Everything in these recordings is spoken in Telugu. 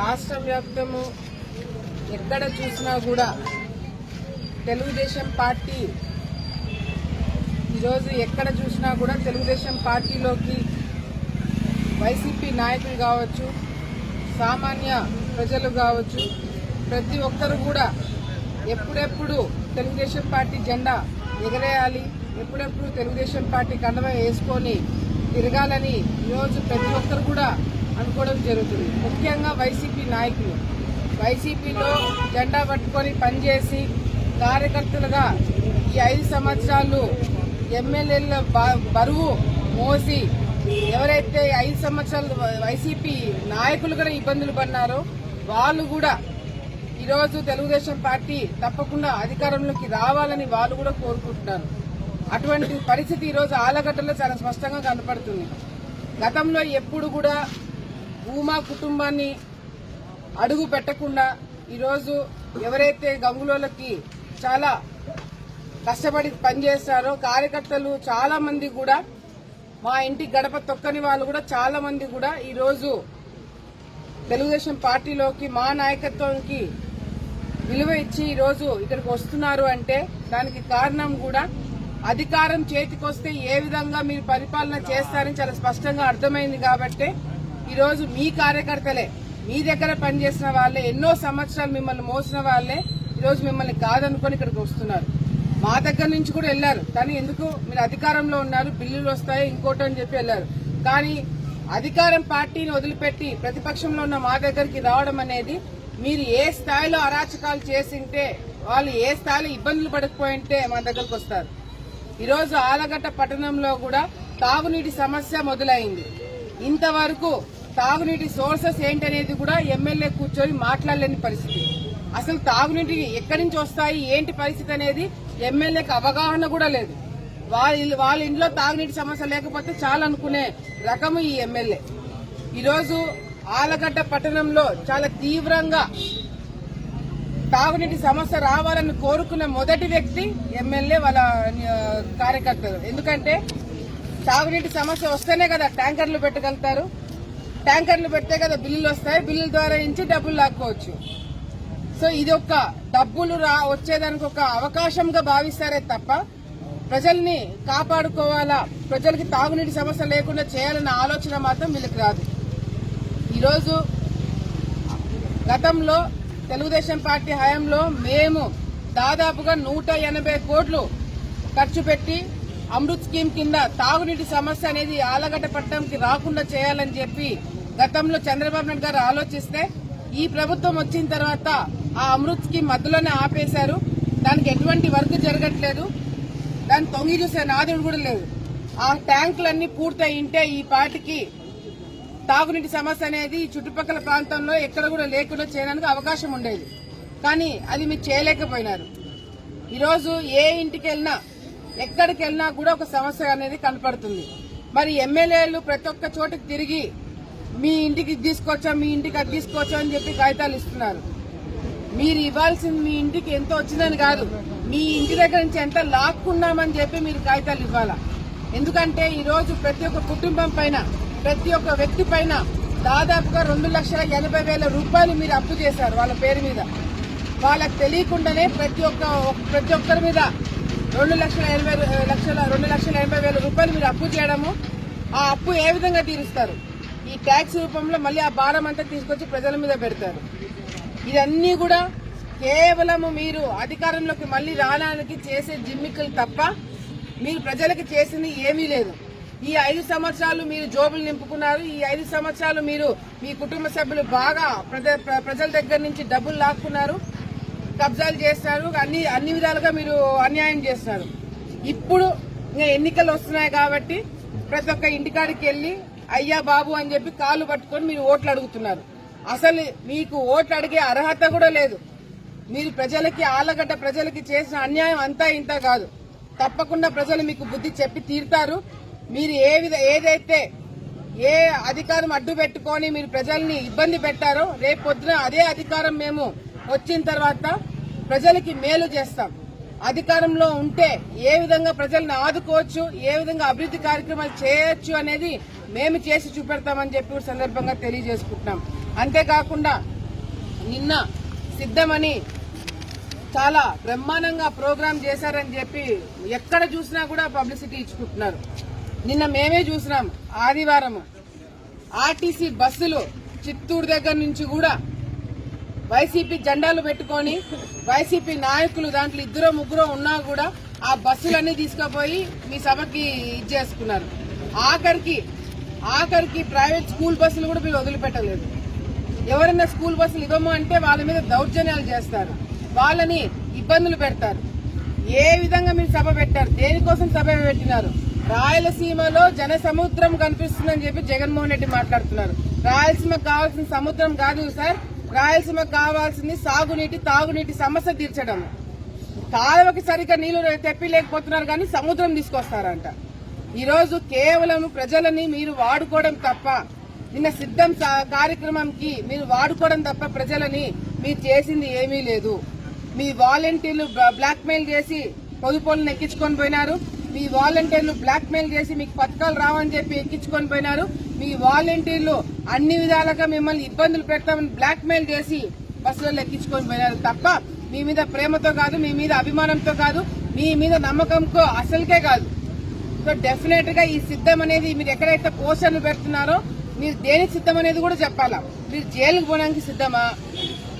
రాష్ట్ర వ్యాప్తము ఎక్కడ చూసినా కూడా తెలుగుదేశం పార్టీ ఈరోజు ఎక్కడ చూసినా కూడా తెలుగుదేశం పార్టీలోకి వైసీపీ నాయకులు కావచ్చు సామాన్య ప్రజలు కావచ్చు ప్రతి ఒక్కరు కూడా ఎప్పుడెప్పుడు తెలుగుదేశం పార్టీ జెండా ఎగరేయాలి ఎప్పుడెప్పుడు తెలుగుదేశం పార్టీ కండవ వేసుకొని తిరగాలని ఈరోజు ప్రతి ఒక్కరు కూడా అనుకోవడం జరుగుతుంది. ముఖ్యంగా వైసీపీ నాయకులు. వైసీపీలో జెండా పట్టుకొని పనిచేసి కార్యకర్తలుగా ఈ ఐదు సంవత్సరాలు ఎమ్మెల్యేల బ- బరువు మోసి ఎవరైతే ఐదు సంవత్సరాలు వైసీపీ నాయకులు కూడా ఇబ్బందులు పడినారో వాళ్ళు కూడా ఈరోజు తెలుగుదేశం పార్టీ తప్పకుండా అధికారంలోకి రావాలని వాళ్ళు కూడా కోరుకుంటున్నారు. అటువంటి పరిస్థితి ఈరోజు ఆలగడ్డలో చాలా స్పష్టంగా కనపడుతుంది. గతంలో ఎప్పుడు కూడా భూమా కుటుంబాన్ని అడుగు పెట్టకుండా ఈరోజు ఎవరైతే గంగులోలకి చాలా కష్టపడి పనిచేస్తారో కార్యకర్తలు చాలా మంది కూడా మా ఇంటి గడప తొక్కని వాళ్ళు కూడా చాలా మంది కూడా ఈరోజు తెలుగుదేశం పార్టీలోకి మా నాయకత్వానికి విలువ ఇచ్చి ఈరోజు ఇక్కడికి వస్తున్నారు అంటే దానికి కారణం కూడా అధికారం చేతికొస్తే ఏ విధంగా మీరు పరిపాలన చేస్తారని చాలా స్పష్టంగా అర్థమైంది కాబట్టి ఈరోజు మీ కార్యకర్తలే మీ దగ్గర పనిచేసిన వాళ్ళే ఎన్నో సంవత్సరాలు మిమ్మల్ని మోసిన వాళ్ళే ఈరోజు మిమ్మల్ని కాదనుకొని ఇక్కడికి వస్తున్నారు. మా దగ్గర నుంచి కూడా వెళ్ళారు కానీ ఎందుకు? మీరు అధికారంలో ఉన్నారు బిల్లులు వస్తాయి ఇంకోటి అని చెప్పి వెళ్ళారు. కానీ అధికారం పార్టీని వదిలిపెట్టి ప్రతిపక్షంలో ఉన్న మా దగ్గరికి రావడం అనేది మీరు ఏ స్థాయిలో అరాచకాలు చేసింటే వాళ్ళు ఏ స్థాయిలో ఇబ్బందులు పడకపోయింటే మా దగ్గరకు వస్తారు. ఈరోజు ఆలగడ్డ పట్టణంలో కూడా తాగునీటి సమస్య మొదలైంది. ఇంతవరకు తాగునీటి సోర్సెస్ ఏంటనేది కూడా ఎమ్మెల్యే కూర్చొని మాట్లాడలేని పరిస్థితి. అసలు తాగునీటి ఎక్కడి నుంచి వస్తాయి ఏంటి పరిస్థితి అనేది ఎమ్మెల్యేకి అవగాహన కూడా లేదు. వాళ్ళ వాళ్ళ ఇంట్లో తాగునీటి సమస్య లేకపోతే చాలా అనుకునే రకము ఈ ఎమ్మెల్యే. ఈరోజు ఆలగడ్డ పట్టణంలో చాలా తీవ్రంగా తాగునీటి సమస్య రావాలని కోరుకున్న మొదటి వ్యక్తి ఎమ్మెల్యే వాళ్ళ కార్యకర్తలు. ఎందుకంటే తాగునీటి సమస్య వస్తేనే కదా ట్యాంకర్లు పెట్టగలుగుతారు ట్యాంకర్లు పెడితే కదా బిల్లులు వస్తాయి. బిల్లుల ద్వారా నుంచి డబ్బులు లాక్కోవచ్చు. సో ఇది ఒక డబ్బులు రా వచ్చేదానికి ఒక అవకాశంగా భావిస్తారే తప్ప ప్రజల్ని కాపాడుకోవాలా ప్రజలకి తాగునీటి సమస్య లేకుండా చేయాలన్న ఆలోచన మాత్రం వీళ్ళకి రాదు. ఈరోజు గతంలో తెలుగుదేశం పార్టీ హయాంలో మేము దాదాపుగా నూట ఎనభై కోట్లు ఖర్చు పెట్టి అమృత్ స్కీమ్ కింద తాగునీటి సమస్య అనేది ఆలగడ్డ పట్టణంకి రాకుండా చేయాలని చెప్పి గతంలో చంద్రబాబు నాయుడు గారు ఆలోచిస్తే ఈ ప్రభుత్వం వచ్చిన తర్వాత ఆ అమృత్ స్కీమ్ మధ్యలోనే ఆపేశారు. దానికి ఎటువంటి వర్క్ జరగట్లేదు. దాన్ని తొంగి చూసే నాదుడు కూడా లేదు. ఆ ట్యాంకులన్నీ పూర్తయి ఉంటే ఈ పాటికి తాగునీటి సమస్య అనేది చుట్టుపక్కల ప్రాంతంలో ఎక్కడ కూడా లేకుండా చేయడానికి అవకాశం ఉండేది. కానీ అది మీరు చేయలేకపోయినారు. ఈరోజు ఏ ఇంటికి వెళ్ళినా ఎక్కడికి వెళ్ళినా కూడా ఒక సమస్య అనేది కనపడుతుంది. మరి ఎమ్మెల్యేలు ప్రతి ఒక్క చోటుకి తిరిగి మీ ఇంటికి తీసుకోవచ్చా మీ ఇంటికి అది తీసుకోవచ్చా అని చెప్పి కాగితాలు ఇస్తున్నారు. మీరు ఇవ్వాల్సింది మీ ఇంటికి ఎంత వచ్చిందని కాదు మీ ఇంటి దగ్గర నుంచి ఎంత లాక్కున్నామని చెప్పి మీరు కాగితాలు ఇవ్వాలా? ఎందుకంటే ఈరోజు ప్రతి ఒక్క కుటుంబం పైన ప్రతి ఒక్క వ్యక్తి పైన దాదాపుగా రెండు లక్షల ఎనభై వేల రూపాయలు మీరు అప్పు చేశారు వాళ్ళ పేరు మీద. వాళ్ళకి తెలియకుండానే ప్రతి ఒక్క ప్రతి ఒక్కరి మీద రెండు లక్షల ఎనభై లక్షల రెండు లక్షల ఎనభై వేల రూపాయలు మీరు అప్పు చేయడము ఆ అప్పు ఏ విధంగా తీరుస్తారు? ఈ ట్యాక్స్ రూపంలో మళ్ళీ ఆ భారం అంతా తీసుకొచ్చి ప్రజల మీద పెడతారు. ఇదన్నీ కూడా కేవలము మీరు అధికారంలోకి మళ్ళీ రావడానికి చేసే జిమ్మికలు తప్ప మీరు ప్రజలకు చేసింది ఏమీ లేదు. ఈ ఐదు సంవత్సరాలు మీరు జోబులు నింపుకున్నారు. ఈ ఐదు సంవత్సరాలు మీరు మీ కుటుంబ సభ్యులు బాగా ప్ర- ప్రజల దగ్గర నుంచి డబ్బులు లాక్కున్నారు. కబ్జాలు చేస్తారు. అన్ని అన్ని విధాలుగా మీరు అన్యాయం చేస్తున్నారు ఇప్పుడు ఇంకా ఎన్నికలు వస్తున్నాయి కాబట్టి ప్రతి ఒక్క ఇంటికాడికి వెళ్ళి అయ్యా బాబు అని చెప్పి కాళ్ళు పట్టుకొని మీరు ఓట్లు అడుగుతున్నారు. అసలు మీకు ఓట్లు అడిగే అర్హత కూడా లేదు. మీరు ప్రజలకి ఆలగడ్డ ప్రజలకి చేసిన అన్యాయం అంతా ఇంత కాదు. తప్పకుండా ప్రజలు మీకు బుద్ధి చెప్పి తీరుతారు. మీరు ఏ విధ ఏదైతే ఏ అధికారం అడ్డు పెట్టుకొని మీరు ప్రజల్ని ఇబ్బంది పెట్టారో రేపు పొద్దున అదే అధికారం మేము వచ్చిన తర్వాత ప్రజలకి మేలు చేస్తాం. అధికారంలో ఉంటే ఏ విధంగా ప్రజల్ని ఆదుకోవచ్చు ఏ విధంగా అభివృద్ధి కార్యక్రమాలు చేయొచ్చు అనేది మేము చేసి చూపెడతామని చెప్పి సందర్భంగా తెలియజేసుకుంటున్నాం. అంతేకాకుండా నిన్న సిద్ధమని చాలా బ్రహ్మాండంగా ప్రోగ్రాం చేశారని చెప్పి ఎక్కడ చూసినా కూడా పబ్లిసిటీ ఇచ్చుకుంటున్నారు. నిన్న మేమే చూసినాం ఆదివారం ఆర్టీసీ బస్సులు చిత్తూరు దగ్గర నుంచి కూడా వైసీపీ జెండాలు పెట్టుకొని వైసీపీ నాయకులు దాంట్లో ఇద్దరు ముగ్గురు ఉన్నా కూడా ఆ బస్సులన్నీ తీసుకుపోయి మీ సభకి ఇచ్చేసుకున్నారు ఆఖరికి ఆఖరికి ప్రైవేట్ స్కూల్ బస్సులు కూడా మీరు వదిలిపెట్టలేదు. ఎవరైనా స్కూల్ బస్సులు ఇవ్వము అంటే వాళ్ళ మీద దౌర్జన్యాలు చేస్తారు. వాళ్ళని ఇబ్బందులు పెడతారు. ఏ విధంగా మీరు సభ పెట్టారు? దేనికోసం సభ పెట్టినారు? రాయలసీమలో జన సముద్రం కనిపిస్తుందని చెప్పి జగన్మోహన్ రెడ్డి మాట్లాడుతున్నారు. రాయలసీమకు కావాల్సిన సముద్రం కాదు సార్ రాయలసీమకు కావాల్సింది సాగునీటి తాగునీటి సమస్య తీర్చడం కాలువకి సరిగ్గా నీళ్ళు తెప్పి లేకపోతున్నారు కానీ సముద్రం తీసుకొస్తారంట. ఈరోజు కేవలం ప్రజలని మీరు వాడుకోవడం తప్ప నిన్న సిద్ధం సా- కార్యక్రమంకి మీరు వాడుకోవడం తప్ప ప్రజలని మీరు చేసింది ఏమీ లేదు. మీ వాలంటీర్లు బ్లాక్మెయిల్ చేసి పొదుపులను ఎక్కించుకొని పోయినారు. మీ వాలంటీర్లు బ్లాక్మెయిల్ చేసి మీకు పథకాలు రావని చెప్పి ఎక్కించుకొని పోయినారు. మీ వాలంటీర్లు అన్ని విధాలుగా మిమ్మల్ని ఇబ్బందులు పెడతామని బ్లాక్మెయిల్ చేసి బస్సులలో ఎక్కించుకొని పోయినారు. తప్ప మీ మీద ప్రేమతో కాదు మీ మీద అభిమానంతో కాదు మీ మీద నమ్మకంతో అసలుకే కాదు. సో డెఫినెట్గా ఈ సిద్ధం అనేది మీరు ఎక్కడైతే పోస్టర్లు పెడుతున్నారో మీరు దేనికి సిద్ధం అనేది కూడా చెప్పాలా? మీరు జైలుకు పోవడానికి సిద్ధమా?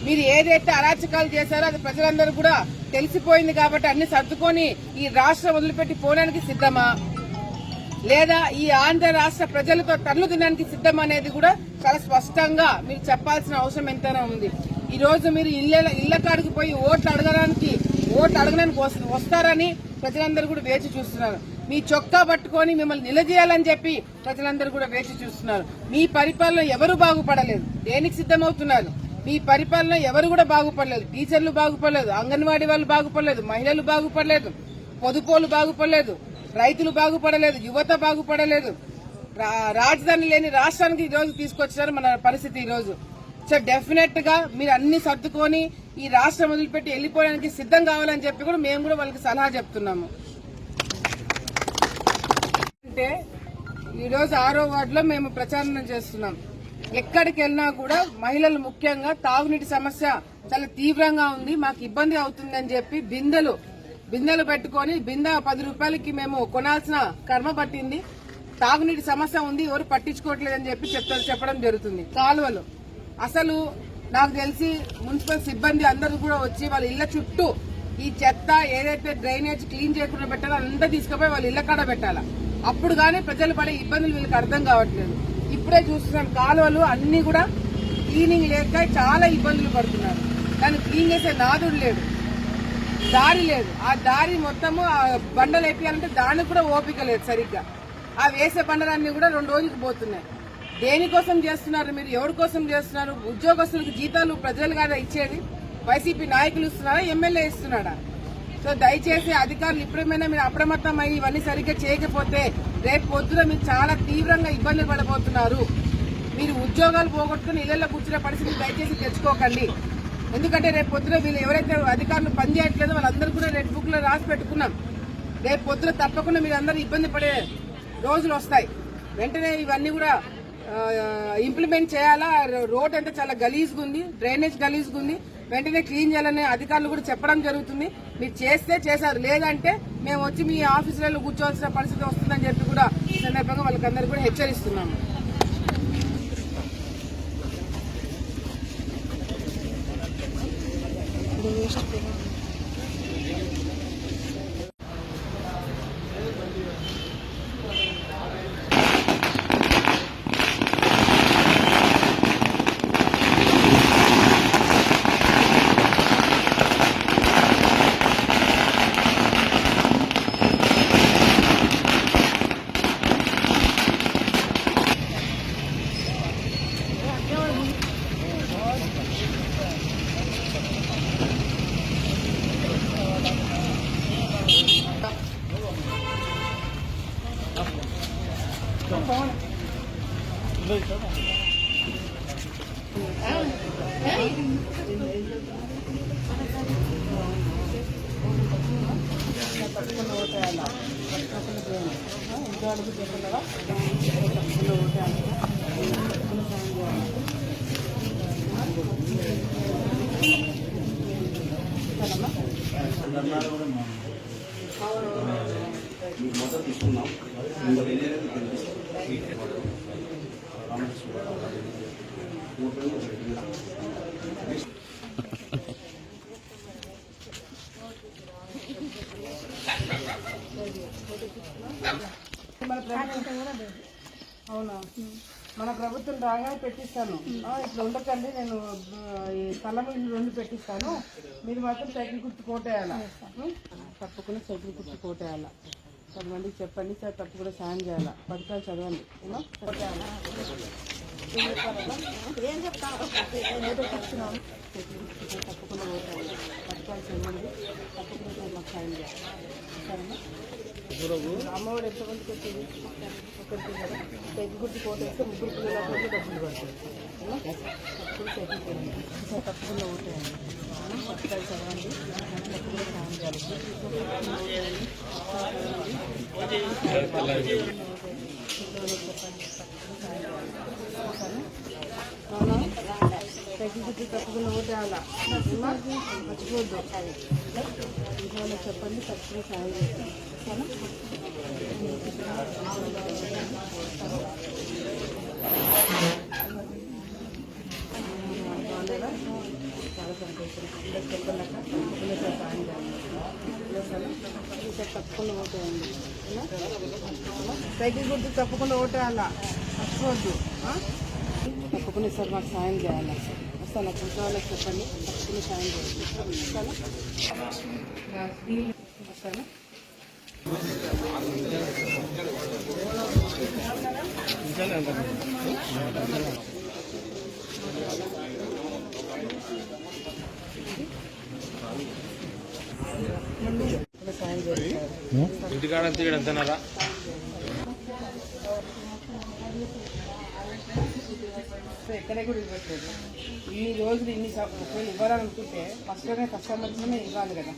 మీరు ఏదైతే అరాచకాలు చేశారో అది ప్రజలందరూ కూడా తెలిసిపోయింది కాబట్టి అన్ని సర్దుకొని ఈ రాష్ట్రం వదిలిపెట్టి పోవడానికి సిద్ధమా? లేదా ఈ ఆంధ్ర రాష్ట్ర ప్రజలతో తరలు తినడానికి సిద్ధం అనేది కూడా చాలా స్పష్టంగా మీరు చెప్పాల్సిన అవసరం ఎంతైనా ఉంది. ఈ రోజు మీరు ఇళ్ళ ఇళ్ళ కాడికి పోయి ఓట్లు అడగడానికి ఓట్లు అడగడానికి వస్తారని ప్రజలందరూ కూడా వేచి చూస్తున్నారు. మీ చొక్కా పట్టుకొని మిమ్మల్ని నిలదీయాలని చెప్పి ప్రజలందరూ కూడా వేచి చూస్తున్నారు. మీ పరిపాలన ఎవరు బాగుపడలేదు? దేనికి సిద్ధమవుతున్నారు? మీ పరిపాలన ఎవరు కూడా బాగుపడలేదు. టీచర్లు బాగుపడలేదు. అంగన్వాడీ వాళ్ళు బాగుపడలేదు. మహిళలు బాగుపడలేదు. పొదుపోలు బాగుపడలేదు. రైతులు బాగుపడలేదు యువత బాగుపడలేదు. రా- రాజధాని లేని రాష్ట్రానికి ఈరోజు తీసుకొచ్చారు మన పరిస్థితి ఈరోజు సో డెఫినెట్గా మీరు అన్ని సర్దుకొని ఈ రాష్ట్రం వదిలిపెట్టి వెళ్ళిపోవడానికి సిద్ధం కావాలని చెప్పి కూడా మేము కూడా వాళ్ళకి సలహా చెప్తున్నాము. అంటే ఈరోజు ఆరో వార్డులో మేము ప్రచారం చేస్తున్నాం. ఎక్కడికి వెళ్ళినా కూడా మహిళలు ముఖ్యంగా తాగునీటి సమస్య చాలా తీవ్రంగా ఉంది మాకు ఇబ్బంది అవుతుందని చెప్పి బిందెలు బిందెలు పెట్టుకొని బిందె పది రూపాయలకి మేము కొనాల్సిన కర్మ పట్టింది. తాగునీటి సమస్య ఉంది ఎవరు పట్టించుకోవట్లేదని చెప్పి చెప్తారు చెప్పడం జరుగుతుంది. కాలువలు. అసలు నాకు తెలిసి మున్సిపల్ సిబ్బంది అందరూ కూడా వచ్చి వాళ్ళ ఇళ్ళ చుట్టూ ఈ చెత్త ఏదైతే డ్రైనేజ్ క్లీన్ చేయకుండా పెట్టాలో అంతా తీసుకుపోయి వాళ్ళ ఇళ్ళ కాడ పెట్టాలా? అప్పుడు కానీ ప్రజలు పడే ఇబ్బందులు వీళ్ళకి అర్థం కావట్లేదు. ఇప్పుడే చూస్తున్నాం కాలువలు అన్నీ కూడా క్లీనింగ్ లేక చాలా ఇబ్బందులు పడుతున్నారు. దాన్ని క్లీన్ చేసే నాదుడు లేడు. దారి లేదు. ఆ దారి మొత్తము ఆ బండలు వేపియాలంటే దానికి కూడా ఓపిక లేదు సరిగ్గా. ఆ వేసే బండలన్నీ కూడా రెండు రోజులకు పోతున్నాయి. దేనికోసం చేస్తున్నారు మీరు? ఎవరి కోసం చేస్తున్నారు? ఉద్యోగస్తులకు జీతాలు ప్రజలు కదా ఇచ్చేది? వైసీపీ నాయకులు ఇస్తున్నారా? ఎమ్మెల్యే ఇస్తున్నాడా? సో దయచేసి అధికారులు ఇప్పుడేమైనా మీరు అప్రమత్తం అయ్యి ఇవన్నీ సరిగ్గా చేయకపోతే రేపు పొద్దున మీరు చాలా తీవ్రంగా ఇబ్బందులు పడబోతున్నారు. మీరు ఉద్యోగాలు పోగొట్టుకుని ఇళ్ళలో కూర్చునే పరిస్థితి దయచేసి తెచ్చుకోకండి. ఎందుకంటే రేపు పొద్దున వీళ్ళు ఎవరైతే అధికారులు పనిచేయట్లేదో వాళ్ళందరూ కూడా రెడ్ బుక్లో రాసి పెట్టుకున్నాం. రేపు పొద్దున తప్పకుండా మీరు అందరూ ఇబ్బంది పడే రోజులు వస్తాయి. వెంటనే ఇవన్నీ కూడా ఇంప్లిమెంట్ చేయాలా? రోడ్ అంతా చాలా గలీజ్గా ఉంది డ్రైనేజ్ గలీజ్గా ఉంది. వెంటనే క్లీన్ చేయాలని అధికారులు కూడా చెప్పడం జరుగుతుంది. మీరు చేస్తే చేశారు లేదంటే మేము వచ్చి మీ ఆఫీసులలో కూర్చోవాల్సిన పరిస్థితి వస్తుందని చెప్పి కూడా సందర్భంగా వాళ్ళకందరూ కూడా హెచ్చరిస్తున్నాము. Thank you. మొదలు తీసుకున్నాం రామకృష్ణ మన ప్రభుత్వం అవునా? మన ప్రభుత్వం రాగానే పెట్టిస్తాను. ఇట్లా ఉండకండి నేను ఈ స్థలం ఇల్లు రెండు పెట్టిస్తాను. మీరు మాత్రం సైకిల్ గుర్తు కోటేయాల? తప్పకుండా సైకిల్ గుర్తు కోటేయాల? పది మందికి చెప్పండి సార్ తప్పకుండా సాయం చేయాలా? పథకాలు చదవండి? కోటేయాలా? ఏం చెప్తాను ఏదో చెప్తున్నాం సైకిల్ గుర్తుకు తప్పకుండా కోటేయాలి పథకాలు తప్పకుండా మాకు సాయం చేయాలి అమ్మఒడు అమ్మఒడి ఎంతమందికి వచ్చింది ఒకరికి కదా సైకిల్ గుర్తు కోటేస్తే ముగ్గురు పిల్లలకు కూడా డబ్బులు పడతాయి ఏమో? తప్పకుండా తప్పకుండా ఓటేయండి ఏమో? చదవండి తప్పకుండా సాయం చేయాలి చెప్పండి. తప్పకుండా సాయం చేయాలి. సరేనా? అవునా? తగ్గించి గుర్తు తప్పకుండా ఓటేయాలా ఏమో? మర్చిపోవద్దు ఇంట్లో చెప్పండి తప్పకుండా సాయం చేస్తాను చాలా సంతోషం అందరికి చెప్పండి తప్పకుండా సార్ సాయం చేస్తాను తప్పకుండా ఓటేయండి ఓకేనా? సైకిల్ గుర్తు తప్పకుండా ఓటేయాలా మర్చిపోవద్దు ఆ? తప్పకుండా సార్ మాకు సాయం చేయాలి. సార్ వస్తాను నాకు కూర్చోవాలి చెప్పండి. తప్పకుండా సాయం చేయాలి వస్తాను. వస్తాను. తప్పకుండా సాయం చేయాలి సార్ ఇంటికాడ తీయడంతనారా సో ఎక్కడే కూడా ఇవ్వట్లేదు. ఇన్ని రోజులు ఇన్ని ఒకవేళ ఇవ్వాలనుకుంటే ఫస్ట్లోనే కస్టమర్స్లోనే ఇవ్వాలి కదా.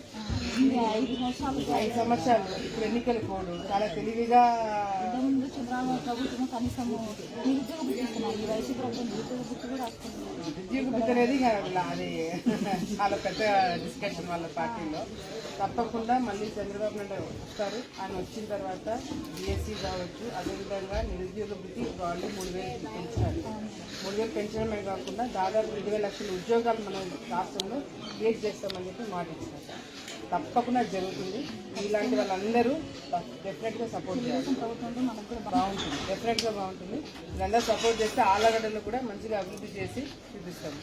ఐదు సంవత్సరాలు ఐదు సంవత్సరాలు ఇప్పుడు ఎన్నికలు పోడు చాలా తెలివిగా చంద్రబాబు ప్రభుత్వం కనీసం నిరుద్యోగ బుద్ధి ఇస్తున్నారు. ఈ వయసు ప్రభుత్వం నిరుద్యోగ బుద్ధి కూడా వస్తుంది ఉద్యోగ బుద్ధి అనేది అది చాలా పెద్ద డిస్కషన్ వాళ్ళ పార్టీలో. తప్పకుండా మళ్ళీ చంద్రబాబు నాయుడు వస్తారు. ఆయన వచ్చిన తర్వాత బిఎస్సీ కావచ్చు అదేవిధంగా నిరుద్యోగ బుద్ధి వాళ్ళు మూడు వేలు పెంచాలి. మూడు వేలు పెంచడమే కాకుండా దాదాపు ఇరవై లక్షల ఉద్యోగాలు మనం రాష్ట్రంలో క్రియేట్ చేస్తామని చెప్పి మాట ఇచ్చారు. తప్పకుండా జరుగుతుంది. ఇలాంటి వాళ్ళందరూ డెఫినెట్గా సపోర్ట్ చేయాలి. కూడా బాగుంటుంది. డెఫినెట్గా బాగుంటుంది. వీళ్ళందరూ సపోర్ట్ చేస్తే ఆలగడ్డలు కూడా మంచిగా అభివృద్ధి చేసి చూపిస్తాం.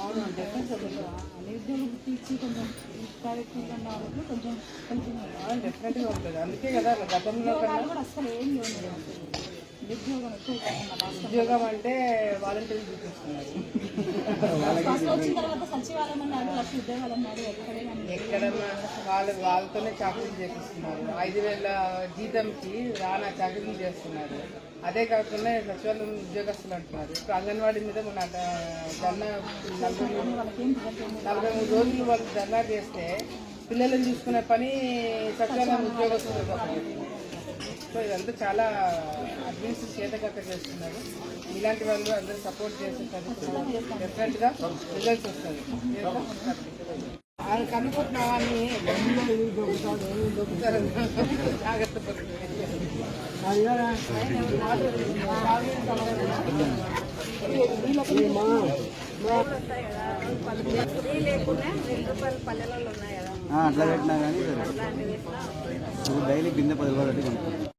అవును డెఫినెట్ సపోర్ట్ నిరుద్యోగ బుద్ధి ఇచ్చి కొంచెం ఉన్న వాళ్ళకి కొంచెం కొంచెం డెఫినెట్గా ఉంటుంది అందుకే కదా గతంలో కూడా అసలు ఏం లేవు ఉద్యోగం అంటే కానీ ఎక్కడన్నా వాళ్ళు వాళ్ళతోనే చాకరీలు చేపిస్తున్నారు. ఐదు వేల జీతంకి రానా చాకరీలు చేస్తున్నారు. అదే కాకుండా సచివాలయం ఉద్యోగస్తులు అంటున్నారు. ఇప్పుడు అంగన్వాడీ మీద మన ధర్నా నలభై మూడు రోజులు వాళ్ళు ధర్నా చేస్తే పిల్లలను చూసుకునే పని సచివాలయం ఉద్యోగస్తులు. సో ఇదంతా చాలా అడ్మిన్స్ చేతకక్క చేస్తున్నారు. ఇలాంటి వాళ్ళు అందరూ సపోర్ట్ చేస్తే చదువుతున్నారు డెఫినెట్గా రిజల్ట్స్ వస్తుంది ఆయన కనుక్కుంటున్నావా అని దొక్కుతారు జాగ్రత్త కదా అట్లా పెట్టినా కానీ డైలీ బిందె పది రూపాయలు పెట్టి